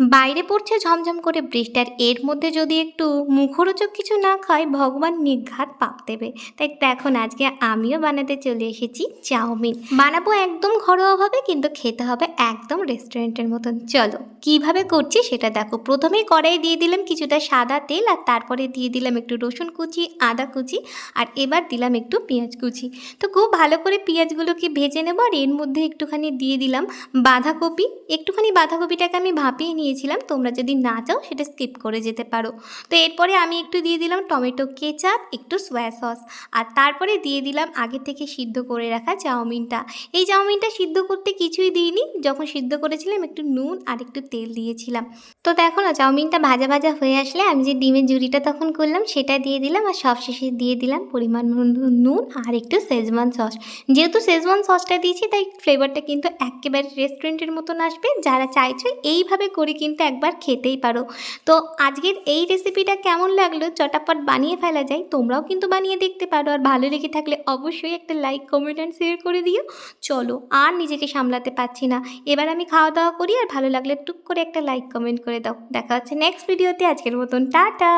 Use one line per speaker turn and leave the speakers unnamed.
বাইরে পড়ছে ঝমঝম করে বৃষ্টি আর এর মধ্যে যদি একটু মুখরোচক কিছু না খায়, ভগবান নিঘাত পাপ দেবে। তাই দেখুন আজকে আমিও বানাতে চলে এসেছি চাউমিন। বানাবো একদম ঘরোয়াভাবে, কিন্তু খেতে হবে একদম রেস্টুরেন্টের মতন। চলো, কীভাবে করছি সেটা দেখো। প্রথমেই কড়াই দিয়ে দিলাম কিছুটা সাদা তেল, আর তারপরে দিয়ে দিলাম একটু রসুন কুচি, আদা কুচি, আর এবার দিলাম একটু পেঁয়াজ কুচি। তো খুব ভালো করে পেঁয়াজগুলোকে ভেজে নেব, আর এর মধ্যে একটুখানি দিয়ে দিলাম বাঁধাকপি। একটুখানি বাঁধাকপিটাকে আমি ভাপিয়ে নিয়েছিলাম তোমরা যদি না চাও সেটা স্কিপ করে যেতে পারো। তো এরপরে আমি একটু দিয়ে দিলাম টমেটো কেচাপ, একটু সোয়া সস আর তারপরে দিয়ে দিলাম আগে থেকে সিদ্ধ করে রাখা চাউমিনটা। এই চাউমিনটা সিদ্ধ করতে কিছুই দিইনি, যখন সিদ্ধ করেছিলাম একটু নুন আর একটু তেল দিয়েছিলাম। তো দেখো না, চাউমিনটা ভাজা ভাজা হয়ে আসলে আমি যে ডিমের ঝুড়িটা তখন করলাম সেটা দিয়ে দিলাম আর সবশেষে দিয়ে দিলাম পরিমাণ নুন আর একটু শেজওয়ান সস যেহেতু শেজওয়ান সসটা দিয়েছি তাই ফ্লেভারটা কিন্তু একেবারে রেস্টুরেন্টের মতন আসবে। যারা চাইছো এইভাবে করে কিন্তু একবার খেতেই পারো। তো আজকের এই রেসিপিটা কেমন লাগল? চটাপট বানিয়ে ফেলা যায়, তোমরাও কিন্তু বানিয়ে দেখতে পারো। আর ভালো লেগে থাকলে অবশ্যই একটা লাইক কমেন্ট অ্যান্ড শেয়ার করে দিও। চলো, আর নিজেকে সামলাতে পারছি না। এবার আমি খাওয়া দাওয়া করি, আর ভালো লাগলে টুক করে একটা লাইক কমেন্ট করে দাও। দেখা হচ্ছে নেক্সট ভিডিওতে আজকের মতন, টাটা!